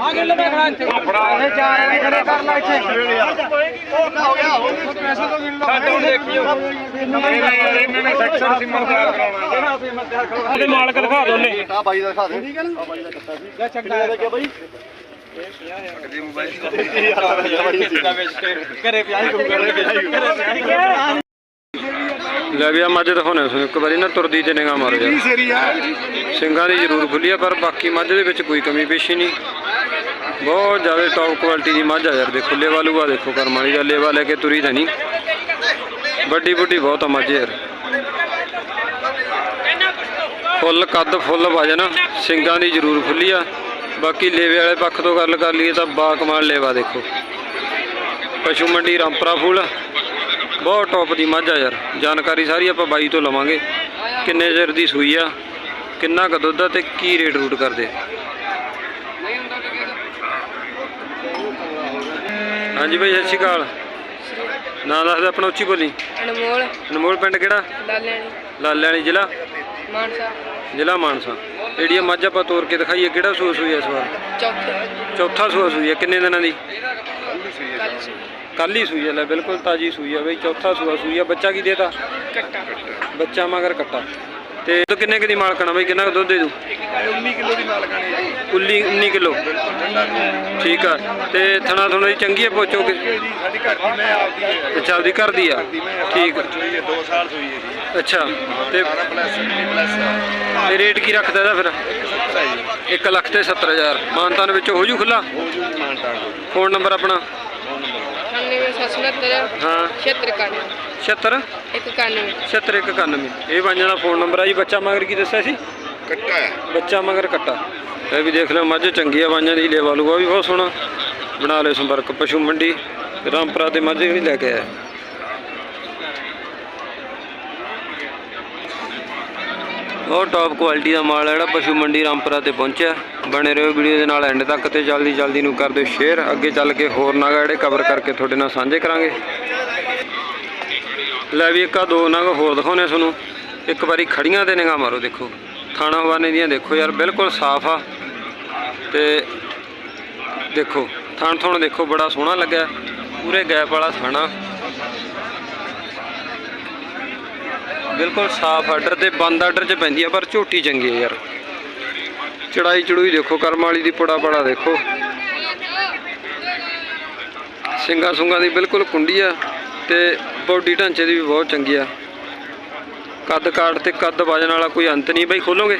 ਆ ਗੱਲ ਮੈਂ ਖੜਾ ਇੱਥੇ। ਇਹ ਚਾਰ ਨੇ ਖੜੇ ਕਰ ਲੈ ਇੱਥੇ। ਸਾਡੋਂ ਦੇਖਿਓ। ਇਹਨਾਂ ਨੇ ਸੈਕਸ਼ਨ ਸਿਮਰ ਤਿਆਰ ਕਰਾਉਣਾ ਇਹਦੇ ਮਾਲਕ ਦਿਖਾ ਦੋ ਨੇ ਆ ਬਾਈ ਦਾ ਦਿਖਾ ਦੇ ਠੀਕ ਹੈ ਨਾ ਆ ਬਾਈ ਦਾ ਕੱਟਾ ਸੀ ਜਾਂ ਚੰਗਾ ਲੱਗਿਆ ਬਾਈ ਘਰੇ ਪਿਆ ਹੀ ਕੋਈ ਘਰੇ ਪਿਆ ਹੀ ਲੈ ਵੀ ਆ ਮੱਝ ਦਿਖਾਉਣੇ ਤੁਹਾਨੂੰ ਇੱਕ ਵਾਰੀ ਨਾ ਤੁਰਦੀ ਤੇ ਨਿਗਾਹ ਮਾਰੋ ਯਾਰ ਸੇਰੀ ਆ? ਸਿੰਘਾਂ ਦੀ ਜ਼ਰੂਰ ਖੁੱਲੀ ਆ ਪਰ ਬਾਕੀ ਮੱਝ ਦੇ ਵਿੱਚ ਕੋਈ ਕਮੀ ਪੇਸ਼ੀ ਨਹੀਂ। ਬਹੁਤ ਜ਼ਿਆਦਾ ਟੌਪ ਕੁਆਲਿਟੀ ਦੀ ਮੱਝ ਆ ਯਾਰ ਦੇਖੋ ਲੇਵਾ ਲੂਆ ਦੇਖੋ ਕਰਮ ਵਾਲੀ ਦਾ ਲੇਵਾ ਲੈ ਕੇ ਤੁਰੀ ਤਾਂ ਨਹੀਂ। ਵੱਡੀ ਵੱਡੀ ਬਹੁਤ ਆ ਮੱਝ ਯਾਰ। ਫੁੱਲ ਕੱਦ ਫੁੱਲ ਵਜਨ ਸਿੰਘਾਂ ਦੀ ਜ਼ਰੂਰ ਖੁੱਲੀ ਆ। ਬਾਕੀ ਲੇਵੇ ਵਾਲੇ ਪੱਖ ਤੋਂ ਗੱਲ ਕਰ ਲਈਏ ਤਾਂ ਬਾ ਕਮਾਲ ਲੇਵਾ ਦੇਖੋ। ਪਸ਼ੂ ਮੰਡੀ ਰਾਮਪੁਰਾ ਫੂਲ। ਬਹੁਤ ਟੌਪ ਦੀ ਮੱਝ ਆ ਯਾਰ। ਜਾਣਕਾਰੀ ਸਾਰੀ ਆਪਾਂ ਬਾਈ ਤੋਂ ਲਵਾਂਗੇ। ਕਿੰਨੇ ਚਿਰ ਦੀ ਸੂਈ ਆ ਕਿੰਨਾ ਕੁ ਦੁੱਧ ਆ ਤੇ ਕੀ ਰੇਟ ਰੂਟ ਕਰਦੇ? ਹਾਂਜੀ ਬਾਈ ਸਤਿ ਸ਼੍ਰੀ ਅਕਾਲ। ਨਾਂ ਦੱਸ ਦੇ ਆਪਣਾ ਉੱਚੀ ਬੋਲੀ। ਅਨਮੋਲ। ਅਨਮੋਲ ਪਿੰਡ ਕਿਹੜਾ? ਲਾਲਿਆਣੀ। ਲਾਲੇ ਵਾਲੀ ਜ਼ਿਲ੍ਹਾ? ਮਾਨਸਾ। ਜ਼ਿਲ੍ਹਾ ਮਾਨਸਾ। ਜਿਹੜੀਆਂ ਮੱਝ ਆਪਾਂ ਤੋਰ ਕੇ ਦਿਖਾਈਏ ਕਿਹੜਾ ਸੂਆ ਸੂਈ ਇਸ ਵਾਰ? ਚੌਥੇ। ਚੌਥਾ ਸੂਆ ਸੂਈ ਆ ਕਿੰਨੇ ਦਿਨਾਂ ਦੀ? ਕੱਲ ਕੱਲ ਹੀ ਸੂਈ ਲੈ ਬਿਲਕੁਲ ਤਾਜੀ ਸੂਈ ਆ ਬਈ ਚੌਥਾ ਸੂਆ ਸੂਈ ਆ ਬੱਚਾ ਕੀ ਦੇਤਾ? ਕੱਟਾ। ਬੱਚਾ ਮਗਰ ਕੱਟਾ। ਤੇ ਦੁੱਧ ਕਿੰਨੇ ਕੁ ਦੀ ਮਾਲਕਣਾ ਬਈ ਕਿੰਨਾ ਦੁੱਧ ਦੇ ਦੂ 19 ਕਿਲੋ ਦੀ ਗਾਣੀ ਜੀ। ਉੱਲੀ 19 ਕਿਲੋ। ਠੀਕ ਆ ਤੇ ਥਣਾ ਥਣਾ ਦੀ ਚੰਗੀ ਆ ਪੋਚੋ ਕਿ ਸਾਡੀ ਘਰ ਦੀ ਮੈਂ ਆਪਦੀ ਹੈ। ਅੱਛਾ ਆਪਦੀ ਘਰ ਦੀ ਆ? ਠੀਕ। ਹੈ 2 ਸਾਲ ਸੂਈ ਹੈ ਜੀ। ਅੱਛਾ ਤੇ 18 ਪਲੱਸ 20 ਪਲੱਸ ਇਹ ਰੇਟ ਕੀ ਰੱਖਦਾ ਇਹਦਾ ਫਿਰ? ਸੱਤਾ ਜੀ। 1 ਲੱਖ ਤੇ 70000 ਮਾਨਤਾਨ ਵਿੱਚੋਂ ਹੋ ਜੂ ਖੁੱਲਾ ਹੋ ਜੀ ਮਾਨਤਾਨ। ਫੋਨ ਨੰਬਰ ਆਪਣਾ? 97 ਹਾਂ। 76 91 76 191 7691 ਇਹ ਬਾਈਆਂ ਦਾ ਫੋਨ ਨੰਬਰ ਆ ਜੀ। ਬੱਚਾ ਮਗਰ ਕੀ ਦੱਸਿਆ ਸੀ? ਕੱਟਾ ਹੈ। ਬੱਚਾ ਮਗਰ ਕੱਟਾ। ਇਹ ਵੀ ਦੇਖ ਲਓ ਮੱਝ ਚੰਗੀ ਆ ਬਾਈਆਂ ਦੀ ਲੇਵਾ ਲੂਆ ਵੀ ਬਹੁਤ ਸੋਹਣਾ। ਬਣਾ ਲਿਓ ਸੰਪਰਕ ਪਸ਼ੂ ਮੰਡੀ ਰਾਮਪੁਰਾ ਤੇ ਮੱਝ ਜਿਹੜੀ ਲੈ ਕੇ ਆਇਆ। ਬਹੁਤ ਟੌਪ ਕੁਆਲਿਟੀ ਦਾ ਮਾਲ ਹੈ ਜਿਹੜਾ ਪਸ਼ੂ ਮੰਡੀ ਰਾਮਪੁਰਾ ਤੇ ਪਹੁੰਚਿਆ। ਬਣੇ ਰਹੋ ਵੀਡੀਓ ਦੇ ਨਾਲ ਐਂਡ ਤੱਕ ਤੇ ਜਲਦੀ ਜਲਦੀ ਨੂੰ ਕਰ ਦਿਓ ਸ਼ੇਅਰ ਅੱਗੇ ਚੱਲ ਕੇ ਹੋਰ ਨਾਗਾ ਜਿਹੜੇ ਕਵਰ ਕਰਕੇ ਤੁਹਾਡੇ ਨਾਲ ਸਾਂਝੇ ਕਰਾਂਗੇ। ਲੈ ਵੀ ਇੱਕਾ ਦੋ ਨਗ ਹੋਰ ਦਿਖਾਉਣੇ ਤੁਹਾਨੂੰ। ਇੱਕ ਵਾਰੀ ਖੜੀਆਂ ਤੇ ਨਿਗਾਹ ਮਾਰੋ ਦੇਖੋ। ਥਾਣਾ ਹਵਾਨੇ ਦੀਆਂ ਦੇਖੋ ਯਾਰ, ਬਿਲਕੁਲ ਸਾਫ਼ ਆ। ਤੇ ਦੇਖੋ ਥਣ ਥਣ ਦੇਖੋ, ਬੜਾ ਸੋਹਣਾ ਲੱਗਿਆ। ਪੂਰੇ ਗੈਪ ਵਾਲਾ ਥਾਣਾ। ਬਿਲਕੁਲ ਸਾਫ਼ ਆਰਡਰ ਤੇ ਬੰਦ ਆਰਡਰ 'ਚ ਪੈਂਦੀ ਆ, ਪਰ ਝੋਟੀ ਚੰਗੀ ਹੈ ਯਾਰ। ਚੜਾਈ ਚੜੂਈ ਦੇਖੋ, ਕਰਮ ਵਾਲੀ ਦੀ ਪੜਾ ਪੜਾ ਦੇਖੋ। ਸਿੰਗਾ ਸੁੰਗਾ ਦੀ ਬਿਲਕੁਲ ਕੁੰਡੀ ਆ ਤੇ ਬੋਡੀ ਢਾਂਚੇ ਦੀ ਵੀ ਬਹੁਤ ਚੰਗੀ ਆ। ਕੱਦ ਕਾਟ ਤੇ ਕੱਦ ਵਜਨ ਵਾਲਾ ਕੋਈ ਅੰਤ ਨਹੀਂ ਬਾਈ, ਖੋਲੋਗੇ?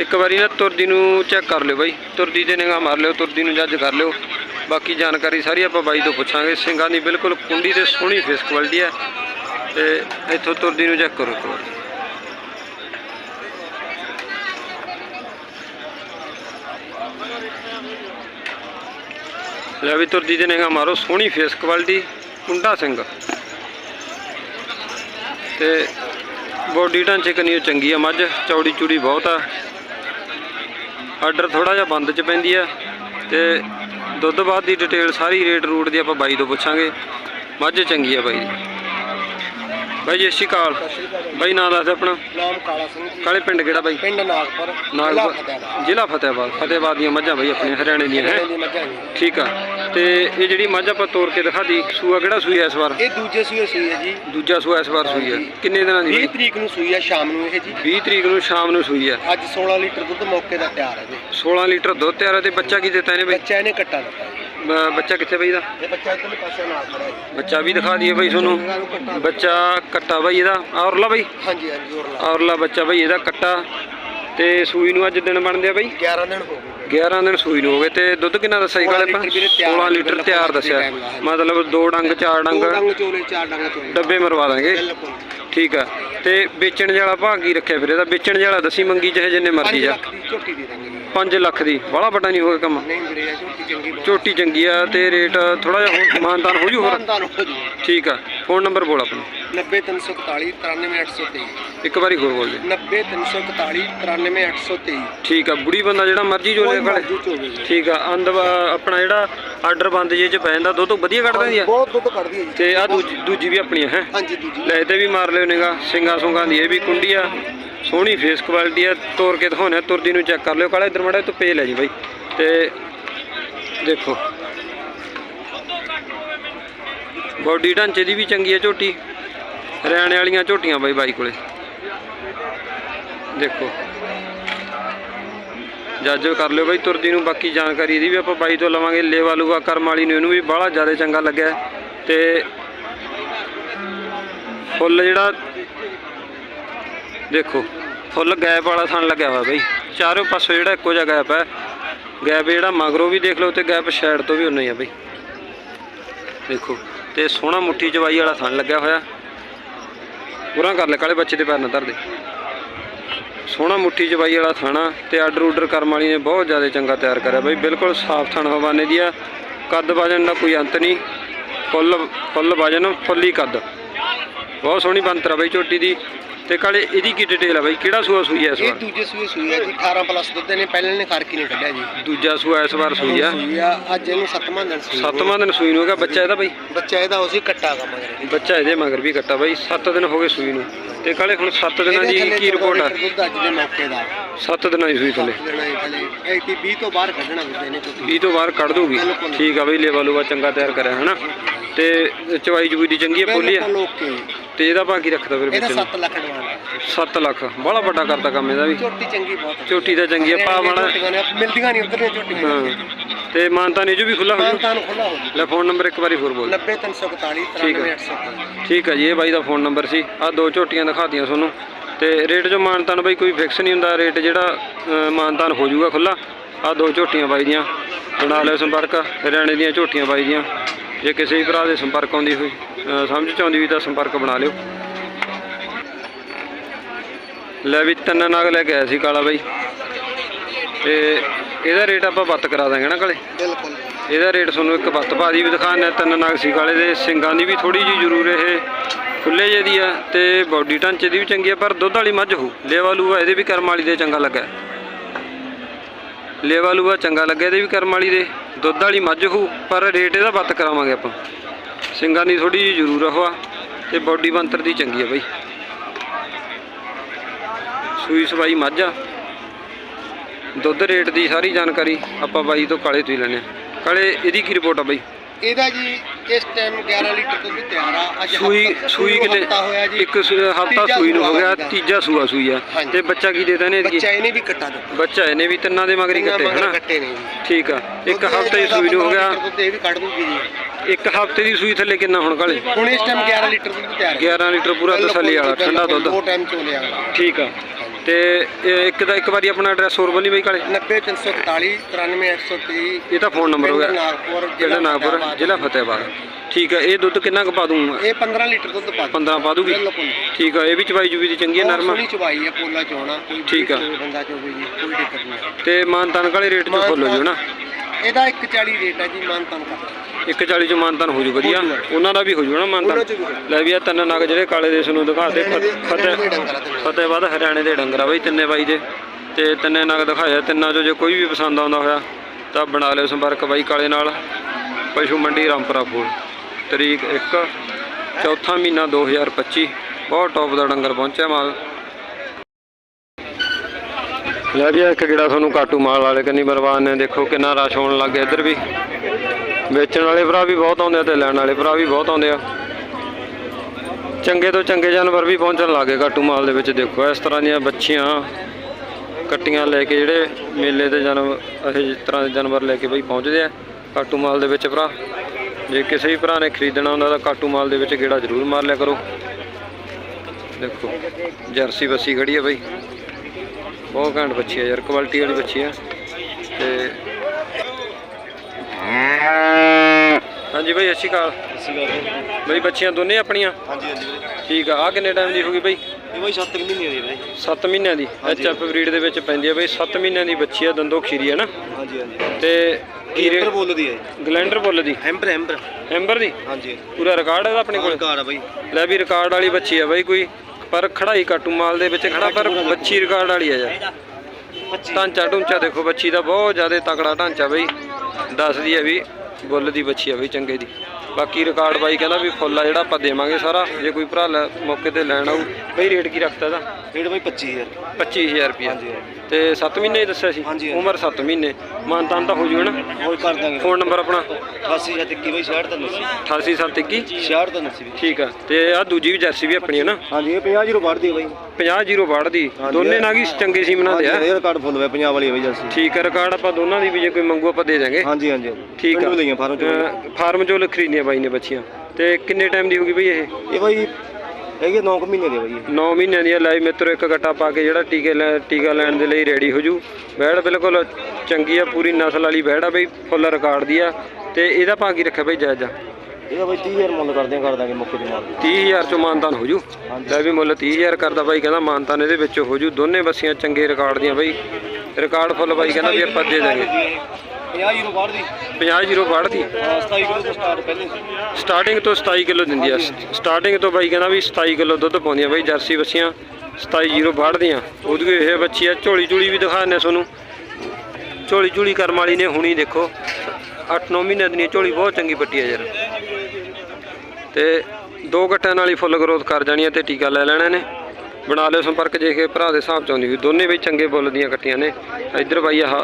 ਇੱਕ ਵਾਰੀ ਨਾ ਤੁਰਦੀ ਨੂੰ ਚੈੱਕ ਕਰ ਲਿਓ ਬਾਈ, ਤੁਰਦੀ ਦੇ ਨਿਗਾਹ ਮਾਰ ਲਿਓ, ਤੁਰਦੀ ਨੂੰ ਜੱਜ ਕਰ ਲਿਓ। ਬਾਕੀ ਜਾਣਕਾਰੀ ਸਾਰੀ ਆਪਾਂ ਬਾਈ ਤੋਂ ਪੁੱਛਾਂਗੇ। ਸਿੰਘਾਂ ਦੀ ਬਿਲਕੁਲ ਕੁੰਡੀ ਤੇ ਸੋਹਣੀ ਫੇਸ ਕੁਆਲਿਟੀ ਹੈ ਤੇ ਇੱਥੋਂ ਤੁਰਦੀ ਨੂੰ ਚੈੱਕ ਕਰੋ ਇੱਕ ਵਾਰ। ਲੈ ਵੀ ਤੁਰਦੀ ਦੇ ਨਿਗਾਹ ਮਾਰੋ, ਸੋਹਣੀ ਫੇਸ ਕੁਆਲਿਟੀ ਕੁੰਡਾ ਸਿੰਘ। ਤੇ ਬੋਡੀ ਢਾਂਚੇ ਕਨੀ ਚੰਗੀ ਆ, ਮੱਝ, ਚੌੜੀ ਚੂੜੀ ਬਹੁਤ ਆ। ਆਰਡਰ ਥੋੜਾ ਜਿਹਾ ਬੰਦ ਚ ਪੈਂਦੀ ਆ ਤੇ ਦੁੱਧ ਬਾਅਦ ਦੀ ਡਿਟੇਲ ਸਾਰੀ ਰੇਟ ਰੂਟ ਦੀ ਆਪਾਂ ਬਾਈ ਤੋਂ ਪੁੱਛਾਂਗੇ। ਮੱਝ ਚੰਗੀ ਆ ਬਾਈ ਦੀ। ਬਾਈ ਜੀ ਸਤਿ ਸ਼੍ਰੀ ਅਕਾਲ। ਬਾਈ ਨਾਂ ਦੱਸ ਆਪਣਾ। ਨਾਮ ਕਾਲਾ ਸਿੰਘ ਜੀ। ਕਾਲੇ ਪਿੰਡ ਕਿਹੜਾ ਬਾਈ? ਪਿੰਡ ਨਾਗਪੁਰ ਨਾਗਪੁਰ। ਜ਼ਿਲ੍ਹਾ ਫਤਿਹਬਾਦ। ਫਤਿਹਬਾਦ। ਦੀਆਂ ਮੱਝਾਂ ਬਾਈ ਆਪਣੀਆਂ ਹਰਿਆਣੇ ਦੀਆਂ ਹੈ? ਦੀ ਠੀਕ ਆ। ਤੇ ਇਹ ਜਿਹੜੀ ਮੱਝ ਆਪਾਂ ਤੋੜ ਕੇ ਦਿਖਾਦੀ ਸੂਆ ਕਿਹੜਾ ਸੂਈ ਆ ਇਸ ਵਾਰ? ਇਹ ਦੂਜੇ ਸੂਏ ਸੂਈ ਹੈ ਜੀ। ਦੂਜਾ ਸੂਆ ਇਸ ਵਾਰ ਸੂਈ ਆ। ਕਿੰਨੇ ਦਿਨਾਂ ਦੀ 20 ਬਾਈ? ਤਰੀਕ ਨੂੰ ਸੂਈ ਹੈ ਸ਼ਾਮ ਨੂੰ ਇਹ ਜੀ। 20 ਤਰੀਕ ਨੂੰ ਸ਼ਾਮ ਨੂੰ ਸੂਈ ਆ। ਅੱਜ 16 ਲੀਟਰ ਦੁੱਧ ਮੌਕੇ ਦਾ ਤਿਆਰ ਹੈ ਜੀ। 16 ਲੀਟਰ ਦੁੱਧ ਤਿਆਰ ਆ ਤੇ ਬੱਚਾ ਕੀ ਦਿੱਤਾ ਇਹਨੇ ਬਾਈ? ਬੱਚਾ ਇਹਨੇ ਕੱਟਾ ਦਿੱਤਾ। ਬ- ਬੱਚਾ ਕਿੱਥੇ ਬਾਈ ਦਾ ਇਹ ਬੱਚਾ ਇਧਰਲੇ ਪਾਸੇ ਨਾਲ ਖੜਾ ਬੱਚਾ ਵੀ ਦਿਖਾ ਦਈਏ ਬਾਈ ਤੁਹਾਨੂੰ। ਬੱਚਾ ਕੱਟਾ ਬਾਈ ਇਹਦਾ। ਔਰਲਾ ਬਾਈ। ਹਾਂਜੀ ਹਾਂਜੀ ਹੋਰ ਲਾ ਔਰਲਾ ਬੱਚਾ ਬਾਈ ਇਹਦਾ ਕੱਟਾ। ਤੇ ਸੂਈ ਨੂੰ ਅੱਜ ਦਿਨ ਬਣਦੇ ਆ ਬਾਈ? 11 ਦਿਨ ਹੋ ਗਏ। 11 ਦਿਨ ਸੂਈ ਨੂੰ ਹੋ ਗਏ। ਤੇ ਦੁੱਧ ਕਿੰਨਾ ਦੱਸਿਆ ਜੀ ਕਾਲੇ 16 ਲੀਟਰ ਤਿਆਰ 16 ਲੀਟਰ ਤਿਆਰ ਦੱਸਿਆ। ਮਤਲਬ ਦੋ ਡੰਗ ਚਾਰ ਦੋ ਡੰਗ ਡੰਗ ਚੋਲੇ ਚਾਰ ਡੰਗ ਚੋਲੇ। ਡੱਬੇ ਮਰਵਾ ਦਾਂਗੇ। ਬਿਲਕੁਲ। ਠੀਕ ਆ। ਤੇ ਵੇਚਣ ਵਾਲਾ ਭਾਅ ਕੀ ਰੱਖਿਆ ਫਿਰ? ਇਹਦਾ ਵੇਚਣ ਵਾਲਾ ਦਸੀ ਮੰਗੀ ਚਾਹੇ ਜਿੰਨੇ 5 ਮਰਜ਼ੀ ਜਾ। ਲੱਖ ਦੀ ਝੋਟੀ ਦੇ ਦਾਂਗੇ ਜੀ। 5 ਲੱਖ ਦੀ। ਬੜਾ ਵੱਡਾ ਨਹੀਂ ਹੋਇਆ ਕੰਮ। ਨਹੀਂ ਵੀਰੇ ਝੋਟੀ ਚੰਗੀ ਬਹੁਤ। ਝੋਟੀ ਚੰਗੀ ਆ ਤੇ ਰੇਟ ਥੋੜਾ ਜਿਹਾ ਹੋਰ ਮਾਨਤਾਨ ਹੋ ਜੂ ਹੋਰ? ਮਾਨਦਾਨ ਹੋ ਜੂ। ਠੀਕ ਆ। ਫੋਨ ਨੰਬਰ ਬੋਲ ਆਪਣਾ। 90341 93823 ਇੱਕ ਵਾਰੀ ਹੋਰ ਬੋਲ ਦੇ 90341 93823 ਠੀਕ ਆ। ਬੁੜੀ ਬੰਦਾ ਜਿਹੜਾ ਮਰਜ਼ੀ ਜੋ ਲੈ ਕਾਲੇ ਠੀਕ ਆ। ਅੰਦ ਆਪਣਾ ਜਿਹੜਾ ਆਰਡਰ ਬੰਦ ਜੇ ਚ ਪੈ ਜਾਂਦਾ ਦੁੱਧ ਵਧੀਆ ਕੱਢ ਦਿੰਦੀ ਆ? ਬਹੁਤ ਦੁੱਧ ਕੱਢਦੀ ਜੀ। ਤੇ ਆ ਦੂਜੀ ਦੂਜੀ ਵੀ ਆਪਣੀ ਹੈ? ਹਾਂਜੀ ਦੂਜੀ। ਲੈ ਤੇ ਵੀ ਮਾਰ ਲਿਓ ਨਿਗਾ ਸਿੰਗਾ ਸੁੰਗਾਂ ਦੀ ਇਹ ਵੀ ਕੁੰਡੀ ਆ। ਸੋਹਣੀ ਫੇਸ ਕੁਆਲਿਟੀ ਆ, ਤੋਰ ਕੇ ਦਿਖਾਉਣੇ ਤੁਰਦੀ ਨੂੰ ਚੈੱਕ ਕਰ ਲਿਓ। ਕਾਲੇ ਇਧਰ ਮੜਾ ਧੁੱਪੇ ਲੈ ਜੀ ਬਾਈ। ਤੇ ਦੇਖੋ। ਬੋਡੀ ਢਾਂਚੇ ਦੀ ਵੀ ਚੰਗੀ ਹੈ ਝੋਟੀ। ਹਰਿਆਣੇ ਵਾਲੀਆਂ ਝੋਟੀਆਂ ਬਾਈ ਬਾਈ ਕੋਲੇ। ਦੇਖੋ। ਜੱਜ ਕਰ ਲਿਓ ਬਾਈ, ਤੁਰਦੀ ਨੂੰ ਬਾਕੀ ਜਾਣਕਾਰੀ ਇਹਦੀ ਵੀ ਆਪਾਂ ਬਾਈ ਤੋਂ ਲਵਾਂਗੇ। ਲੇਵਾ ਲੂਗਾ ਕਰਮ ਵਾਲੀ ਨੂੰ, ਇਹਨੂੰ ਵੀ ਬਾਹਲਾ ਜ਼ਿਆਦਾ ਚੰਗਾ ਲੱਗਿਆ। ਤੇ ਫੁੱਲ ਜਿਹੜਾ ਦੇਖੋ, ਫੁੱਲ ਗੈਪ ਵਾਲਾ ਥਣ ਲੱਗਿਆ ਹੋਇਆ ਬਈ। ਚਾਰੋਂ ਪਾਸੋਂ ਜਿਹੜਾ ਇੱਕੋ ਜਿਹਾ ਗੈਪ ਹੈ। ਗੈਪ ਜਿਹੜਾ ਮਗਰੋਂ ਵੀ ਦੇਖ ਲਓ ਤੇ ਗੈਪ ਸਾਈਡ ਤੋਂ ਵੀ ਉਨਾ ਹੀ ਆ ਬਈ। ਦੇਖੋ, ਤੇ ਸੋਹਣਾ ਮੁੱਠੀ ਚਵਾਈ ਵਾਲਾ ਥਣ ਲੱਗਿਆ ਹੋਇਆ। ਪੂਰਾ ਕਰ ਲੈ ਕਾਲੇ ਬੱਚੇ ਦੇ ਪੈਰ ਨਾ ਧਰਦੇ ਸੋਹਣਾ ਮੁੱਠੀ ਚਵਾਈ ਵਾਲਾ ਥਾਣਾ ਤੇ ਆਰਡਰ ਆਰਡਰ ਕਰਮ ਵਾਲੀ ਨੇ ਬਹੁਤ ਜ਼ਿਆਦਾ ਚੰਗਾ ਤਿਆਰ ਕਰਿਆ ਬਈ। ਬਿਲਕੁਲ ਸਾਫ਼ ਥਣ ਹਵਾਨੇ ਦੀ ਆ। ਕੱਦ ਵਜਨ ਦਾ ਕੋਈ ਅੰਤ ਨਹੀਂ। ਫੁੱਲ ਫੁੱਲ ਵਜਨ, ਫੁੱਲੀ ਕੱਦ। ਬਹੁਤ ਸੋਹਣੀ ਬੰਤਰ ਆ ਬਈ ਝੋਟੀ ਦੀ। ਤੇ ਕਾਲੇ ਇਹਦੀ ਕੀ ਡਿਟੇਲ ਆ ਬਈ? ਕਿਹੜਾ ਸੂਆ ਸੂਈ ਐ ਇਸ ਇਹ ਵਾਰ? ਦੂਜੇ ਸੂਏ ਸੂਈ ਜੀ 18 ਪਲੱਸ ਦੁੱਧ ਨੇ ਪਹਿਲੇ ਨੇ ਕਰਕੇ ਨਹੀਂ ਕੱਢਿਆ ਜੀ। ਦੂਜਾ ਸੂਆ ਇਸ ਵਾਰ ਸੂਈ ਆ? ਸੂਈ ਆ ਅੱਜ ਇਹਨੂੰ ਸੱਤਵਾਂ ਦਿਨ ਸੂਈ ਸੱਤਵਾਂ ਦਿਨ ਸੂਈ ਨੂੰ ਹੋ ਗਿਆ ਬੱਚਾ ਇਹਦਾ ਬਈ? ਬੱਚਾ ਇਹਦਾ ਉਸੇ ਕੱਟਾ ਗਾ ਮਗਰ ਬੱਚਾ ਇਹਦੇ ਮਗਰ ਵੀ ਕੱਟਾ ਬਈ 7 ਦਿਨ ਹੋ ਗਏ ਸੂਈ ਨੂੰ। ਤੇ ਕਾਲੇ ਹੁਣ 7 ਦਿਨਾਂ ਦੀ ਕੀ ਰਿਪੋਰਟ ਆ? ਦੁੱਧ ਅੱਜ ਦੇ ਮੌਕੇ ਦਾ। 7 ਦਿਨਾਂ ਦੀ ਸੂਈ ਥੱਲੇ। ਦੇਣਾ ਇਹ ਥਲੇ। ਇਹ ਕਿ 20 ਤੋਂ ਬਾਹਰ ਕੱਢਣਾ ਦੁੱਧ ਇਹਨੇ ਕੋਈ 20 ਤੋਂ ਬਾਹਰ ਕੱਢ ਦੂਗੀ ਠੀਕ ਆ ਬਈ ਲੇਵਾ ਲੂਵਾ ਚੰਗਾ ਤਿਆਰ ਕਰਿਆ ਹਨਾ? ਤੇ ਚਵਾਈ ਚੁਈ ਦੀ ਚੰਗੀ ਹੈ ਪੋਲੀ ਆ? ਬਿਲਕੁਲ ਓਕੇ। ਤੇ ਇਹਦਾ ਭਾਅ ਕੀ ਰੱਖਦਾ ਫਿਰ ਇਹਦਾ ਵਿੱਚ ਨੂੰ? 7 ਲੱਖ ਡਿਮਾਂਡ 7 ਲੱਖ। ਬੜਾ ਵੱਡਾ ਕਰਦਾ ਕੰਮ ਇਹਦਾ ਵੀ। ਝੋਟੀ ਚੰਗੀ ਬਹੁਤ ਹੈ। ਝੋਟੀ ਤਾਂ ਚੰਗੀ ਆ ਪਾ ਮਾੜਾ। ਝੋਟੀਆਂ ਨੇ ਮਿਲਦੀਆਂ ਨਹੀਂ ਉਧਰ ਝੋਟੀਆਂ ਹਾਂ। ਤੇ ਮਾਨਤਾ ਨੇ ਜੋ ਵੀ ਖੁੱਲਾ ਹੋ ਮਾਨਤਾਨ ਖੁੱਲਾ ਹੋ ਲੈ ਫੋਨ ਨੰਬਰ ਇੱਕ ਵਾਰੀ ਹੋਰ ਬੋਲ। 90 341 ਠੀਕ ਹੈ। 93800 ਠੀਕ ਹੈ ਜੀ ਇਹ ਬਾਈ ਦਾ ਫੋਨ ਨੰਬਰ ਸੀ। ਆ ਦੋ ਝੋਟੀਆਂ ਦਿਖਾਤੀਆਂ ਤੁਹਾਨੂੰ। ਤੇ ਰੇਟ ਜੋ ਮਾਨਤਾਨ ਬਾਈ ਕੋਈ ਫਿਕਸ ਨਹੀਂ ਹੁੰਦਾ ਰੇਟ ਜਿਹੜਾ ਅ, ਮਾਨਤਾਨ ਹੋ ਜਾਊਗਾ ਖੁੱਲਾ ਆ ਦੋ ਝੋਟੀਆਂ ਬਾਈ ਦੀਆਂ। ਬਣਾ ਲਿਓ ਸੰਪਰਕ। ਹਰਿਆਣੇ ਦੀਆਂ ਝੋਟੀਆਂ ਬਾਈ ਦੀਆਂ। ਜੇ ਕਿਸੇ ਵੀ ਭਰਾ ਦੇ ਸੰਪਰਕ ਆਉਂਦੀ ਹੋਈ ਸਮਝ ਚ ਆਉਂਦੀ ਵੀ ਤਾਂ ਸੰਪਰਕ ਬਣਾ ਲਿਓ। ਲੈ ਵੀ ਤਿੰਨ ਨਾਗ ਲੈ ਕੇ ਆਇਆ ਸੀ ਕਾਲਾ ਬਾਈ। ਤੇ ਇਹਦਾ ਰੇਟ ਆਪਾਂ ਬੱਤ ਕਰਾ ਦਾਂਗੇ ਨਾ ਕਾਲੇ। ਬਿਲਕੁਲ। ਇਹਦਾ ਰੇਟ ਤੁਹਾਨੂੰ ਇੱਕ ਬੱਤ ਭਾਜੀ ਵੀ ਦਿਖਾਣਾ ਤਿੰਨ ਨਗ ਸੀ ਕਾਲੇ ਦੇ। ਸਿੰਗਾਂ ਦੀ ਵੀ ਥੋੜੀ ਜਿਹੀ ਜ਼ਰੂਰ ਇਹ ਖੁੱਲੇ ਜਿਹੇ ਦੀ ਆ ਤੇ ਬਾਡੀ ਢਾਂਚੇ ਦੀ ਵੀ ਚੰਗੀ ਆ ਪਰ ਦੁੱਧ ਵਾਲੀ ਮੱਝ ਹੋ ਲੇਵਾ ਲੂਆ ਇਹਦੇ ਵੀ ਕਰਮ ਵਾਲੀ ਦੇ ਚੰਗਾ ਲੱਗਾ ਲੇਵਾ ਲੂਆ ਚੰਗਾ ਲੱਗਿਆ ਇਹਦੇ ਵੀ ਕਰਮ ਵਾਲੀ ਦੇ। ਦੁੱਧ ਵਾਲੀ ਮੱਝ ਹੋਊ, ਪਰ ਰੇਟ ਇਹਦਾ ਵੱਧ ਕਰਾਵਾਂਗੇ ਆਪਾਂ। ਸਿੰਗਾਂ ਦੀ ਥੋੜੀ ਜਿਹੀ ਜ਼ਰੂਰ ਉਹ ਆ ਤੇ ਬੋਡੀ ਬੰਤਰ ਦੀ ਚੰਗੀ ਆ ਬਾਈ। ਸੂਈ ਸਵਾਈ ਮੱਝ ਆ। ਦੁੱਧ ਰੇਟ ਦੀ ਸਾਰੀ ਜਾਣਕਾਰੀ ਆਪਾਂ ਬਾਈ ਤੋਂ ਕਾਲੇ ਤੋਂ ਹੀ ਲੈਣੇ ਕਾਲੇ, ਇਹਦੀ ਕੀ ਰਿਪੋਰਟ ਆ ਬਾਈ? ਇਹਦਾ ਜੀ ਇਸ ਟਾਈਮ 11 ਲੀਟਰ ਦੁੱਧ ਤਿਆਰ ਆ। ਅੱਜ ਸੂਈ ਹਫ਼ਤਾ- ਸੂਈ ਕਿੰਨੇ ਹਫ਼ਤਾ ਹੋਇਆ ਜੀ। ਇੱਕ ਹਫਤਾ ਤੀਜਾ ਸੂਈ ਨੂੰ ਹੋ ਗਿਆ। ਤੀਜਾ ਸੂਆ ਸੂਈ ਆ। ਹਾਂਜੀ। ਤੇ ਬੱਚਾ ਕੀ ਦੇਤਾ ਨੇ ਬੱਚਾ ਇਹਨੇ ਵੀ ਕੱਟਾ ਦਿੱਤਾ। ਬੱਚਾ ਇਹਨੇ ਵੀ ਤਿੰਨਾਂ ਦੇ ਮਗਰ ਹੀ ਕੱਟੇ ਮਗਰ ਹਨਾ? ਕੱਟੇ ਨੇ ਜੀ। ਠੀਕ ਆ। ਇੱਕ ਦੁੱਧ ਹਫ਼ਤੇ ਦੀ ਇਹਦਾ ਸੂਈ ਨੂੰ ਹੋ 15 ਗਿਆ। ਦੁੱਧ ਇਹ ਵੀ ਕੱਢ ਦੂਗੀ ਜੀ। ਇੱਕ ਹਫ਼ਤੇ ਦੀ ਸੂਈ ਥੱਲੇ ਕਿੰਨਾ ਹੁਣ ਕਾਲੇ? ਹੁਣ ਇਸ ਟਾਈਮ 11 ਲੀਟਰ ਦੁੱਧ ਤਿਆਰ ਹੈ। 11 ਲੀਟਰ ਪੂਰਾ ਤਸੱਲੀ ਵਾਲਾ ਠੰਡਾ ਦੁੱਧ। ਦੋ ਟਾਈਮ ਚੋਲੇ ਅਗਲਾ ਠੀਕ ਆ। ਤੇ ਇਹ ਇੱਕ ਦਾ ਇੱਕ ਵਾਰੀ ਆਪਣਾ ਐਡਰੈਸ ਹੋਰ ਬੋਲੀ ਬਾਈ ਕਾਲੇ। 90 341 93823 ਇਹ ਤਾਂ ਫੋਨ ਨੰਬਰ ਹੋ ਗਿਆ। ਨਾਗਪੁਰ ਜਿਹੜਾ ਨਾਗਪੁਰ। ਜ਼ਿਲ੍ਹਾ ਫਤਿਹਬਾਦ। ਠੀਕ ਆ ਇਹ ਦੁੱਧ ਕਿੰਨਾ ਕੁ ਪਾ ਦੂੰ? ਇਹ 15 ਲੀਟਰ ਦੁੱਧ ਪਾ 15 ਪਾ ਦੂਗੀ? ਠੀਕ ਆ ਇਹ ਵੀ ਚਵਾਈ ਚੁਬੀ ਦੀ ਚੰਗੀ ਹੈ ਨਰਮ। ਸੋਹਣੀ ਚਵਾਈ ਹੈ ਪੋਲਾ ਚੋਣਾ ਠੀਕ। ਕੋਈ ਬੰਦਾ ਚੋਵੇ ਜੀ ਕੋਈ ਦਿੱਕਤ ਨਹੀਂ। ਤੇ ਮਾਨਤਾਨ ਕਾਲੇ ਰੇਟ ਚ ਫੁੱਲ ਹੋ ਜੂ ਨਾ? ਇਹਦਾ 140 ਰੇਟ ਹੈ ਜੀ ਮਾਨਤਨ ਕਰ 140 ਚ ਮਾਨਤਾਨ ਹੋ ਜੂ ਵਧੀਆ। ਉਹਨਾਂ ਦਾ ਵੀ ਹੋ ਜੂ ਨਾ ਮਾਨਤਾਨ। ਲੈ ਵੀ ਆ ਤਿੰਨ ਨਗ ਜਿਹੜੇ ਕਾਲੇ ਦੇਸ ਨੂੰ ਦਿਖਾਤੇ ਫਤਿਹ ਹਰਿਆਣੇ ਦੇ ਡੰਗਰ ਆ ਤਿੰਨੇ। ਫਤਿਹਬਾਦ ਹਰਿਆਣੇ ਦੇ ਡੰਗਰਾ ਬਾਈ ਤਿੰਨੇ ਬਾਈ ਦੇ। ਤੇ ਤਿੰਨੇ ਨਗ ਦਿਖਾਇਆ ਤਿੰਨਾਂ ਚੋਂ ਜੇ ਕੋਈ ਵੀ ਪਸੰਦ ਆਉਂਦਾ ਹੋਇਆ ਤਾਂ ਬਣਾ ਲਿਓ ਸੰਪਰਕ ਬਾਈ ਕਾਲੇ ਨਾਲ। ਪਸ਼ੂ ਮੰਡੀ ਰਾਮਪੁਰਾ ਫੂਲ। ਤਰੀਕ 1 ਚੌਥਾ ਮਹੀਨਾ 2025 ਬਹੁਤ ਟੌਪ ਦਾ ਡੰਗਰ ਪਹੁੰਚਿਆ ਮਾਲ। ਲੈ ਵੀ ਇੱਕ ਗੇੜਾ ਤੁਹਾਨੂੰ ਕਾਟੂ ਮਾਲ ਵਾਲੇ ਕੰਨੀ ਬਰਬਾਦ ਨੇ। ਦੇਖੋ ਕਿੰਨਾ ਰਸ਼ ਹੋਣ ਲੱਗ ਗਿਆ ਇੱਧਰ ਵੀ। ਵੇਚਣ ਵਾਲੇ ਭਰਾ ਵੀ ਬਹੁਤ ਆਉਂਦੇ ਆ ਤੇ ਲੈਣ ਵਾਲੇ ਭਰਾ ਵੀ ਬਹੁਤ ਆਉਂਦੇ ਆ। ਚੰਗੇ ਤੋਂ ਚੰਗੇ ਜਾਨਵਰ ਵੀ ਪਹੁੰਚਣ ਲੱਗੇ ਕਾਟੂ ਮਾਲ ਦੇ ਵਿੱਚ। ਦੇਖੋ, ਇਸ ਤਰ੍ਹਾਂ ਦੀਆਂ ਬੱਚੀਆਂ ਕੱਟੀਆਂ ਲੈ ਕੇ ਜਿਹੜੇ ਮੇਲੇ ਦੇ ਜਾਨਵਰ ਇਹ ਜਿਸ ਤਰ੍ਹਾਂ ਦੇ ਜਾਨਵਰ ਲੈ ਕੇ ਬਈ ਪਹੁੰਚਦੇ ਆ ਘਾਟੂ ਮਾਲ ਦੇ ਵਿੱਚ ਭਰਾ। ਜੇ ਕਿਸੇ ਵੀ ਭਰਾ ਨੇ ਖਰੀਦਣਾ ਹੁੰਦਾ ਤਾਂ ਘਾਟੂ ਮਾਲ ਦੇ ਵਿੱਚ ਗੇੜਾ ਜ਼ਰੂਰ ਮਾਰ ਲਿਆ ਕਰੋ। ਦੇਖੋ, ਜਰਸੀ ਬੱਸੀ ਖੜੀ ਆ ਬਈ। ਬਹੁਤ ਘੈਂਟ ਬੱਚੀ ਆ ਯਾਰ ਕੁਆਲਿਟੀ ਵਾਲੀ ਬੱਚੀ ਆ। ਤੇ ਹਾਂਜੀ ਬਈ ਅੱਛੀ ਕਾਲ ਬਈ ਬੱਚੀਆਂ ਦੋਨੇ ਆਪਣੀਆਂ? ਹਾਂਜੀ ਹਾਂਜੀ ਵੀਰੇ ਠੀਕ ਆ ਆ ਕਿੰਨੇ ਟਾਈਮ ਦੀ ਹੋਗੀ ਬਈ? ਇਹ ਬਈ 7 ਮਹੀਨੇ ਦੀ ਵੀਰੇ 7 ਮਹੀਨਿਆਂ ਦੀ। ਐਚ ਐਫ ਬਰੀਡ ਦੇ ਵਿੱਚ ਪੈਂਦੀ ਆ ਬਈ। 7 ਮਹੀਨਿਆਂ ਦੀ ਬੱਚੀ ਆ ਦੰਦੋ ਖੀਰੀ ਹੈ ਨਾ। ਹਾਂਜੀ ਹਾਂਜੀ। ਤੇ ਕੀ ਹੈਂਬਰ ਬੋਲਦੀ ਹੈ ਗਲੈਂਡਰ ਬੁੱਲ ਦੀ? ਹੈਂਬਰ ਹੈਂਬਰ ਹੈਂਬਰ ਦੀ? ਹਾਂਜੀ। ਪੂਰਾ ਰਿਕਾਰਡ ਹੈ ਆਪਣੇ ਕੋਲ? ਕਾਰ ਆ ਬਈ। ਲੈ ਵੀ ਰਿਕਾਰਡ ਵਾਲੀ ਬੱਚੀ ਆ ਬਈ ਕੋਈ। ਪਰ ਖੜਾਈ ਕਾਟੂ ਮਾਲ ਦੇ ਵਿੱਚ ਖੜਾ ਪਰ ਬੱਚੀ ਰਿਕਾਰਡ ਵਾਲੀ ਆ ਯਾਰ। ਢਾਂਚਾ ਢੂੰਚਾ ਦੇਖੋ ਬੱਚੀ ਦਾ ਬਹੁਤ ਜ਼ਿਆਦਾ ਤਕੜਾ ਢਾਂਚਾ ਬਈ। ਦੱਸਦੀ ਹੈ ਵੀ ਬੁੱਲ ਦੀ ਬੱਚੀ ਆ ਬਈ ਚੰਗੇ ਦੀ। ਬਾਕੀ ਰਿਕਾਰਡ ਬਾਈ ਕਹਿੰਦਾ ਵੀ ਫੁੱਲ ਆ ਜਿਹੜਾ ਆਪਾਂ ਦੇਵਾਂਗੇ ਸਾਰਾ। ਜੇ ਕੋਈ ਭਰਾ ਲੈ- ਮੌਕੇ ਤੇ ਲੈਣ ਆਊ। ਬਈ ਰੇਟ ਕੀ ਰੱਖਤਾ ਇਹਦਾ? ਰੇਟ ਬਾਈ 25000 25000 ਰੁਪਏ ਹਾਂਜੀ ਹਾਂਜੀ। ਤੇ 7 ਮਹੀਨੇ ਹੀ ਦੱਸਿਆ ਸੀ? ਹਾਂਜੀ, ਹਾਂਜੀ। ਉਮਰ 7 ਮਹੀਨੇ। ਮਾਨਤਾਨ ਤਾਂ ਹੋ ਜੂ ਨਾ ਹੋਰ ਕਰ ਦਾਂਗੇ। ਫੋਨ ਨੰਬਰ ਆਪਣਾ? 88 ਜਾਂ 21 ਬਾਈ 66 ਤਾਂ ਨਸੀ। 8871 66 ਤਾਂ ਨਸੀ। ਠੀਕ ਆ। ਤੇ ਆ ਦੂਜੀ ਵੀ ਜਰਸੀ ਵੀ ਆਪਣੀ ਹੈ ਨਾ? ਹਾਂਜੀ ਇਹ 50 ਜੀਰੋ ਵੜਦੀ ਹੈ ਬਾਈ। 50 ਜ਼ੀਰੋ ਬਾੜ ਦੀ। ਹਾਂਜੀ, ਦੋਨੇ ਇਹ- ਨਾਗੀ ਚੰਗੇ ਸੀਮਨਾਂ ਦੇ ਆ? ਇਹ ਰਿਕਾਰਡ ਫੁੱਲ ਹੋਇਆ ਪੰਜਾਬ ਵਾਲੀ ਹੈ ਬਾਈ ਜਰਸੀ। ਠੀਕ ਆ ਰਿਕਾਰਡ ਆਪਾਂ ਦੋਨਾਂ ਦੀ ਵੀ ਜੇ ਕੋਈ ਮੰਗੂ ਆਪਾਂ ਦੇ ਦਾਂਗੇ ਹਾਂਜੀ ਹਾਂਜੀ। ਠੀਕ ਆ। ਲਈਆਂ ਫਾਰਮ ਚੋਂ। ਅਹ ਫਾਰਮ ਚੋਂ ਖਰੀਦੀਆਂ ਬਾਈ ਨੇ ਬੱਚੀਆਂ। ਤੇ ਕਿੰਨੇ ਟਾਈਮ ਦੀ ਹੋਗੀ ਬਈ ਇਹ? ਇਹ ਬਾਈ ਹੈਗੀ 9 ਮਹੀਨੇ ਦੀ ਬਾਈ ਇਹ। 9 ਮਹੀਨਿਆਂ ਦੀ ਆ ਲਾਈ ਮਿੱਤਰੋ ਇੱਕ ਗੱਟਾ ਪਾ ਕੇ ਜਿਹੜਾ ਟੀਕੇ ਲੈ ਟੀਕਾ ਲੈਣ ਦੇ ਲਈ ਰੈਡੀ ਹੋ ਜੂ। ਬੈੜ ਬਿਲਕੁਲ ਚੰਗੀ ਆ ਪੂਰੀ ਨਸਲ ਵਾਲੀ ਬੈੜ ਆ ਬਈ ਫੁੱਲ ਰਿਕਾਰਡ ਦੀ ਆ। ਤੇ ਇਹਦਾ ਭਾਅ ਕੀ ਰੱਖਿਆ ਬਈ ਜਾਇਜ਼ਾ ਇਹਦਾ ਬਾਈ 30000 ਮੁੱਲ ਕਰਦੇ ਆ ਕਰ ਦਾਂਗੇ ਮੁੱਕ ਦੇ ਨਾਲ। 30000 ਚੋਂ ਮਾਨਤਾਨ ਹੋ ਜੂ। ਲੈ ਵੀ ਮੁੱਲ 30000 ਕਰਦਾ ਬਾਈ ਕਹਿੰਦਾ ਮਾਨਤਾਨ ਇਹਦੇ ਵਿੱਚ ਹੋ ਜੂ। ਦੋਨੇ ਬੱਸੀਆਂ ਚੰਗੇ ਰਿਕਾਰਡ ਦੀਆਂ ਬਾਈ। ਰਿਕਾਰਡ ਫੁੱਲ ਬਾਈ ਕਹਿੰਦਾ ਵੀ ਆਪਾਂ ਦੇ ਦਾਂਗੇ। 50 ਜੀਰੋ ਵੜਦੀ 50 ਜ਼ੀਰੋ ਬਾੜਦੀ 27 ਕਿਲੋ ਤੋਂ ਸਟਾਰਟ ਪਹਿਲੇ। ਸਟਾਰਟਿੰਗ ਤੋਂ 27 ਕਿਲੋ ਦਿੰਦੀ ਆ। ਸਟਾਰਟਿੰਗ ਤੋਂ ਬਾਈ ਕਹਿੰਦਾ ਵੀ 27 ਕਿਲੋ ਦੁੱਧ ਪਾਉਂਦੀਆਂ ਬਾਈ ਜਰਸੀ ਬੱਚੀਆਂ 27 ਜ਼ੀਰੋ ਬਾੜਦੀਆਂ ਉਹਦੀ ਇਹ ਬੱਚੀ ਆ ਝੋਲੀ ਝੂਲੀ ਵੀ ਦਿਖਾਣੇ ਤੁਹਾਨੂੰ। ਝੋਲੀ ਝੂਲੀ ਕਰਮ ਵਾਲੀ ਨੇ ਹੁਣੀ ਦੇਖੋ। 8-9 ਮਹੀਨੇ ਦੀ ਝੋਲੀ ਬਹੁਤ ਚੰਗੀ ਪੱਟੀ ਆ ਯਾਰ। ਤੇ ਦੋ ਗੱਟਿਆਂ ਨਾਲ ਹੀ ਫੁੱਲ ਗਰੋਥ ਕਰ ਜਾਣੀ ਆ ਤੇ ਟੀਕਾ ਲੈ ਲੈਣਾ ਨੇ ਬਣਾ ਲਿਓ ਸੰਪਰਕ ਜੇ ਕੇ ਭਰਾ ਦੇ ਹਿਸਾਬ ਚ ਆਉਂਦੀ ਵੀ ਦੋਨੇ ਬਈ ਚੰਗੇ ਬੁੱਲ ਦੀਆਂ ਕੱਟੀਆਂ ਨੇ। ਇੱਧਰ ਬਾਈ ਆਹ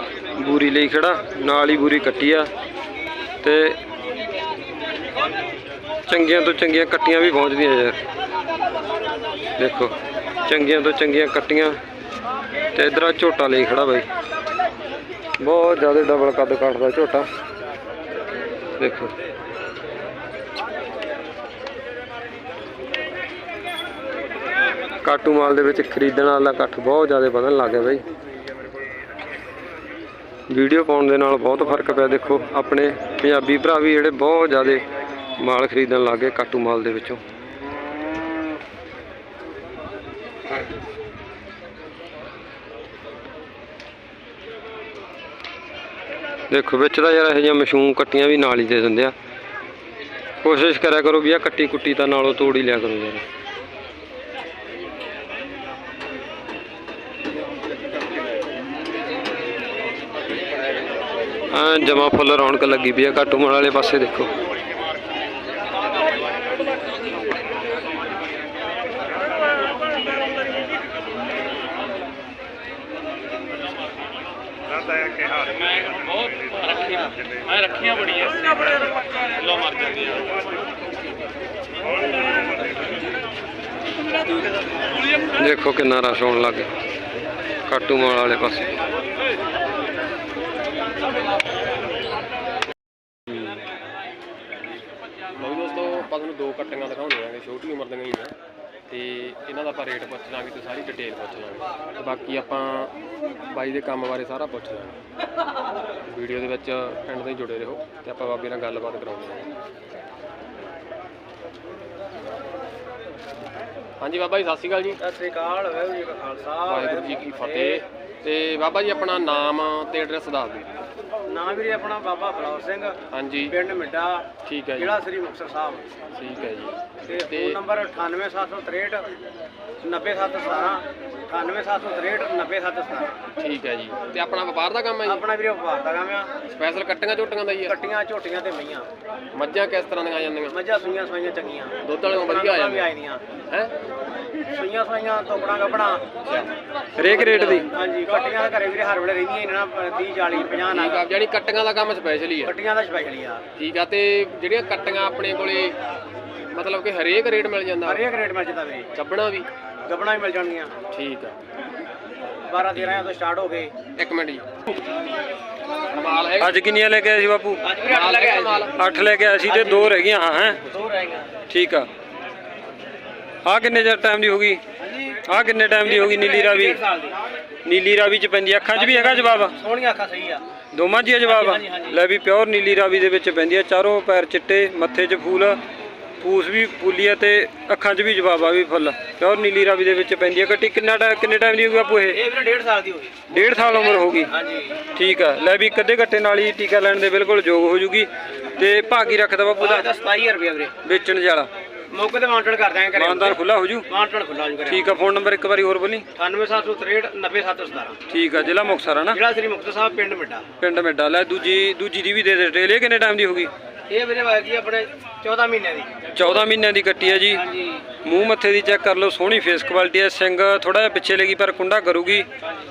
ਬੂਰੀ ਲਈ ਖੜਾ, ਨਾਲ ਹੀ ਬੂਰੀ ਕੱਟੀ ਆ। ਤੇ ਚੰਗੀਆਂ ਤੋਂ ਚੰਗੀਆਂ ਕੱਟੀਆਂ ਵੀ ਪਹੁੰਚਦੀਆਂ ਯਾਰ। ਦੇਖੋ, ਚੰਗੀਆਂ ਤੋਂ ਚੰਗੀਆਂ ਕੱਟੀਆਂ। ਤੇ ਇਧਰ ਆ ਝੋਟਾ ਲਈ ਖੜਾ ਬਾਈ। ਬਹੁਤ ਜ਼ਿਆਦਾ ਡਬਲ ਕੱਦ ਕੱਟਦਾ ਝੋਟਾ। ਦੇਖੋ। ਕਾਟੂ ਮਾਲ ਦੇ ਵਿੱਚ ਖਰੀਦਣ ਵਾਲਾ ਇਕੱਠ ਬਹੁਤ ਜ਼ਿਆਦਾ ਵਧਣ ਲੱਗ ਗਿਆ ਬਾਈ। ਵੀਡੀਓ ਪਾਉਣ ਦੇ ਨਾਲ ਬਹੁਤ ਫ਼ਰਕ ਪਿਆ। ਦੇਖੋ, ਆਪਣੇ ਪੰਜਾਬੀ ਭਰਾ ਵੀ ਜਿਹੜੇ ਬਹੁਤ ਜ਼ਿਆਦਾ ਮਾਲ ਖਰੀਦਣ ਲੱਗੇ ਕਾਟੂ ਮਾਲ ਦੇ ਵਿੱਚੋਂ। ਦੇਖੋ, ਵਿੱਚ ਤਾਂ ਯਾਰ ਇਹੋ ਜਿਹੀਆਂ ਮਸ਼ੂਮ ਕੱਟੀਆਂ ਵੀ ਨਾਲ ਹੀ ਦੇ ਦਿੰਦੇ ਆ। ਕੋਸ਼ਿਸ਼ ਕਰਿਆ ਕਰੋ ਵੀ ਆ ਕੱਟੀ ਕੁੱਟੀ ਤਾਂ ਨਾਲੋਂ ਤੋੜ ਹੀ ਲਿਆ ਕਰੋ ਯਾਰ। ਜਮਾ ਫੁੱਲ ਰੌਣਕ ਲੱਗੀ ਪਈ ਆ ਕਾਟੂ ਮਾਲ ਵਾਲੇ ਪਾਸੇ ਦੇਖੋ। ਮੈਂ ਰੱਖੀਆਂ ਬੜੀਆਂ ਲੋ ਮਰ ਜਾਂਦੀ ਆ ਦੇਖੋ ਕਿੰਨਾ ਰਸ਼ ਹੋਣ ਲੱਗ ਗਿਆ ਕਾਟੂ ਮਾਲ ਵਾਲੇ ਪਾਸੇ। ਲਓ ਦੋਸਤੋ ਆਪਾਂ ਤੁਹਾਨੂੰ ਦੋ ਕੱਟੀਆਂ ਦਿਖਾਉਂਦੇ ਆਂਗੇ ਛੋਟੀ ਉਮਰ ਦੀਆਂ ਹੀ ਆ ਤੇ ਇਹਨਾਂ ਦਾ ਆਪਾਂ ਰੇਟ ਪੁੱਛ ਲਾਂਗੇ ਤੇ ਸਾਰੀ ਡਿਟੇਲ ਪੁੱਛ ਲਾਂਗੇ। ਤੇ ਬਾਕੀ ਆਪਾਂ ਬਾਈ ਦੇ ਕੰਮ ਬਾਰੇ ਸਾਰਾ ਪੁੱਛ ਲਾਂਗੇ। ਵੀਡੀਓ ਦੇ ਵਿੱਚ ਐਂਡ ਤਾਈਂ ਜੁੜੇ ਰਹੋ ਤੇ ਆਪਾਂ ਬਾਬੇ ਨਾਲ ਗੱਲਬਾਤ ਕਰਾਉਂਦੇ ਹਾਂ। ਹਾਂਜੀ ਬਾਬਾ ਜੀ ਸਤਿ ਸ਼੍ਰੀ ਅਕਾਲ ਜੀ। ਸਤਿ ਸ੍ਰੀ ਅਕਾਲ ਵਾਹਿਗੁਰੂ ਜੀ ਕਾ ਖਾਲਸਾ ਵਾਹਿਗੁਰੂ ਜੀ ਕੀ ਫਤਿਹ। ਤੇ ਬਾਬਾ ਜੀ ਆਪਣਾ ਨਾਮ ਤੇ ਐਡਰੈਸ ਦੱਸ ਦਿਓ। ਨਾਮ ਵੀਰੇ ਆਪਣਾ ਬਾਬਾ ਫਲੌਰ ਸਿੰਘ ਹਾਂਜੀ। ਪਿੰਡ ਮਿੱਡਾ ਠੀਕ ਹੈ ਜੀ। ਜ਼ਿਲ੍ਹਾ ਸ੍ਰੀ ਮੁਕਤਸਰ ਸਾਹਿਬ। ਠੀਕ ਹੈ ਜੀ। ਤੇ ਤੇ ਫੋਨ ਨੰਬਰ 98763 90717 98763 90717 ਠੀਕ ਹੈ ਜੀ। ਤੇ ਆਪਣਾ ਵਪਾਰ ਦਾ ਕੰਮ ਹੈ ਜੀ? ਆਪਣਾ ਵੀਰੇ ਵਪਾਰ ਦਾ ਕੰਮ ਆ। ਸਪੈਸ਼ਲ ਕੱਟੀਆਂ ਝੋਟੀਆਂ ਦਾ ਹੀ ਹੈ? ਕੱਟੀਆਂ ਝੋਟੀਆਂ ਤੇ ਮਈਆਂ। ਮੱਝਾਂ ਕਿਸ ਤਰ੍ਹਾਂ ਦੀਆਂ ਆ ਜਾਂਦੀਆਂ? ਮੱਝਾਂ ਸੂਈਆਂ ਸਵਾਈਆਂ ਚੰਗੀਆਂ। ਦੁੱਧ ਵਾਲੀਆਂ ਵਧੀਆ ਆ ਵੀ ਜਾਂਦੀਆਂ? ਹੈ? ਸੂਈਆਂ ਸਵਾਈਆਂ ਤੋਕੜਾਂ ਗੱਬਣਾ ਹਰੇਕ ਰੇਟ ਦੀ? ਹਾਂਜੀ ਕੱਟੀਆਂ ਦਾ ਘਰੇ ਵੀਰੇ ਹਰ ਵੇਲੇ ਰਹਿੰਦੀਆਂ ਇਹਨਾਂ 30 40 50 ਠੀਕ ਨਾਲ। ਆ ਜਾਨੀ ਕੱਟੀਆਂ ਦਾ ਕੰਮ ਸਪੈਸ਼ਲ ਹੀ ਹੈ ਕੱਟੀਆਂ ਦਾ ਸਪੈਸ਼ਲੀ ਆ। ਠੀਕ ਆ ਤੇ ਜਿਹੜੀਆਂ ਕੱਟੀਆਂ ਆਪਣੇ ਕੋਲੇ ਮਤਲਬ ਕਿ ਹਰੇਕ ਰੇਟ ਮਿਲ ਜਾਂਦਾ? ਹਰੇਕ ਰੇਟ ਮਿਲ ਜਾਂਦਾ ਵੀਰੇ। ਚੱਬਣਾ ਵੀ? ਗੱਬਣਾ ਵੀ ਮਿਲ ਜਾਣਗੀਆਂ। ਠੀਕ ਆ। 12 13 ਤੋਂ ਸਟਾਰਟ ਹੋ ਗਏ। ਇੱਕ ਮਿੰਟ ਜੀ। ਮਾਲ ਹੈ। ਅੱਜ ਕਿੰਨੀਆਂ ਲੈ ਕੇ ਆਏ ਸੀ ਬਾਪੂ? ਅੱਜ ਵੀ ਅੱਠ ਲੱਗੇ ਮਾਲ 8 ਲੈ ਕੇ ਆਏ ਸੀ ਤੇ ਦੋ ਰਹਿ ਗਈਆਂ ਹਾਂ ਹੈ? ਦੋ ਰਹਿ ਗਏ ਠੀਕ ਆ। ਆ ਕਿੰਨੇ ਚਿਰ ਟਾਈਮ ਦੀ ਹੋਗੀ ਹਾਂਜੀ। ਆ ਕਿੰਨੇ ਟਾਈਮ ਦੀ ਹੋਗੀ ਨੀਲੀ ਰਾਵੀ? ਨੀਲੀ ਰਾਵੀ ਚ ਪੈਂਦੀ ਅੱਖਾਂ 'ਚ ਵੀ ਹੈਗਾ ਜਵਾਬ? ਸੋਹਣੀਆਂ ਅੱਖਾਂ ਸਹੀ ਆ। ਦੋਵਾਂ ਹੀ ਆ ਜਵਾਬ। ਲੈ ਵੀ ਪਿਓਰ ਨੀਲੀ ਰਾਵੀ ਦੇ ਵਿੱਚ ਪੈਂਦੀ ਆ। ਚਾਰੋਂ ਪੈਰ ਚਿੱਟੇ ਮੱਥੇ 'ਚ ਫੂਲ। ਪੂਸ ਵੀ ਫੁੱਲੀ ਆ ਤੇ ਅੱਖਾਂ 'ਚ ਵੀ ਜਵਾਬ ਆ ਵੀ ਫੁੱਲ। ਪਿਓਰ ਨੀਲੀ ਰਾਵੀ ਦੇ ਵਿੱਚ ਪੈਂਦੀ ਆ? ਕੱਟੀ ਕਿੰਨਾ ਟਾ- ਕਿੰਨੇ ਟਾਈਮ ਦੀ ਹੋਗੀ ਬਾਪੂ ਇਹ? ਇਹ ਵੀਰੇ ਸਾਲ ਦੀ ਹੋ ਗਈ। ਡੇਢ ਸਾਲ ਉਮਰ ਹੋਗੀ ਹਾਂਜੀ। ਠੀਕ ਆ। ਲੈ ਵੀ ਕਦੇ ਘੱਟੇ ਨਾਲ ਹੀ ਟੀਕਾ ਲੈਣ ਦੇ ਬਿਲਕੁਲ ਯੋਗ ਹੋ ਜੂਗੀ। ਤੇ ਭਾਗੀ ਰੱਖਦਾ ਬਾਪੂ ਦਾ। ਉਹਦਾ 27000 ਰੁਪਏ ਵੀਰੇ। ਵੇਚਣ ਵਾਲਾ ਮੌਕੇ ਤੇ ਮਾਉਂਟਡ ਕਰ ਦਾਂਗੇ ਘਰੇ। ਮਾਨਦਾਰ ਖੁੱਲਾ ਹੋ ਜੂ? ਮਾਉਂਟਡ ਖੁੱਲਾ ਜੀ ਕਰੇ ਠੀਕ ਆ। ਫੋਨ ਨੰਬਰ ਇੱਕ ਵਾਰੀ ਹੋਰ ਬੋਲੀ। 98763 90717 ਠੀਕ ਆ। ਜ਼ਿਲ੍ਹਾ ਮੁਕਤਸਰ ਆ ਨਾ? ਜਿਹੜਾ ਸ੍ਰੀ ਮੁਕਤਸਰ ਸਾਹਿਬ ਪਿੰਡ ਮਿੱਡਾ। ਪਿੰਡ ਮਿੱਡਾ। ਲੈ ਦੂਜੀ ਦੂਜੀ ਦੀ ਵੀ ਦੇ ਦੇ ਡਿਟੇਲ ਇਹ ਕਿੰਨੇ ਟਾਈਮ ਦੀ ਹੋਗੀ ਇਹ ਵੀਰੇ ਬਾਕੀ ਆਪਣੇ 14 ਮਹੀਨਿਆਂ ਦੀ। 14 ਮਹੀਨਿਆਂ ਦੀ ਕੱਟੀ ਹੈ ਜੀ। ਹਾਂਜੀ। ਮੂੰਹ ਮੱਥੇ ਦੀ ਚੈੱਕ ਕਰ ਲਓ ਸੋਹਣੀ ਫੇਸ ਕੁਆਲਿਟੀ ਹੈ ਸਿੰਘ ਥੋੜਾ ਜਿਹਾ ਪਿੱਛੇ ਲੱਗੀ ਪਰ ਕੁੰਡਾ ਕਰੂਗੀ।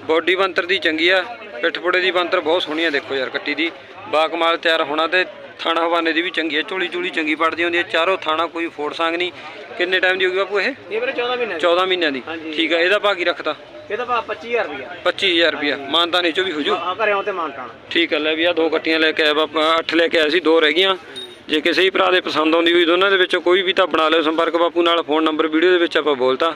ਬੋਡੀ ਬੰਤਰ ਦੀ ਚੰਗੀ ਆ ਪਿੱਠ ਪੁੜੇ ਦੀ ਬੰਤਰ ਬਹੁਤ ਸੋਹਣੀ ਆ ਦੇਖੋ ਯਾਰ ਕੱਟੀ ਦੀ। ਬਾ ਕਮਾਲ ਤਿਆਰ ਹੋਣਾ ਤੇ ਥਾਣਾ ਹਵਾਨੇ ਦੀ ਵੀ ਚੰਗੀ ਹੈ ਝੋਲੀ ਝੋਲੀ ਚੰਗੀ ਪੜਦੀ ਹੁੰਦੀ ਹੈ ਚਾਰੋਂ ਥਾਣਾ ਕੋਈ ਫੋੜ ਸੰਗ ਨਹੀਂ। ਕਿੰਨੇ ਟਾਈਮ ਦੀ ਹੋਗੀ ਬਾਪੂ ਇਹ? ਇਹ ਵੀਰੇ 14 ਮਹੀਨਿਆਂ ਦੀ। 14 ਮਹੀਨਿਆਂ ਦੀ। ਹਾਂਜੀ। ਠੀਕ ਆ ਇਹਦਾ ਕੀ ਰੱਖਤਾ? ਇਹਦਾ ਭਾਅ 25000 ਰੁਪਇਆ 25000 ਰੁਪਿਆ ਮਾਨਤਾ ਨਹੀਂ ਚੋ ਵੀ ਹੋ ਜੂ? ਹਾਂ ਘਰੇ ਆਉਂ ਤੇ ਮਾਨਟਾਣਾ ਠੀਕ ਹੈ ਲੈ ਵੀ ਆ ਦੋ ਕੱਟੀਆਂ ਲੈ ਕੇ ਆਇਆ ਬਾਪਾ ਅੱਠ ਲੈ ਕੇ ਆਇਆ ਸੀ ਦੋ ਰਹਿ ਗਈਆਂ। ਜੇ ਕਿਸੇ ਹੀ ਭਰਾ ਦੇ ਪਸੰਦ ਆਉਂਦੀ ਹੋਈ ਦੋਨਾਂ ਦੇ ਵਿੱਚੋਂ ਕੋਈ ਵੀ ਤਾਂ ਬਣਾ ਲਿਓ ਸੰਪਰਕ ਬਾਪੂ ਨਾਲ ਫੋਨ ਨੰਬਰ ਵੀਡੀਓ ਦੇ ਵਿੱਚ ਆਪਾਂ ਬੋਲਤਾ।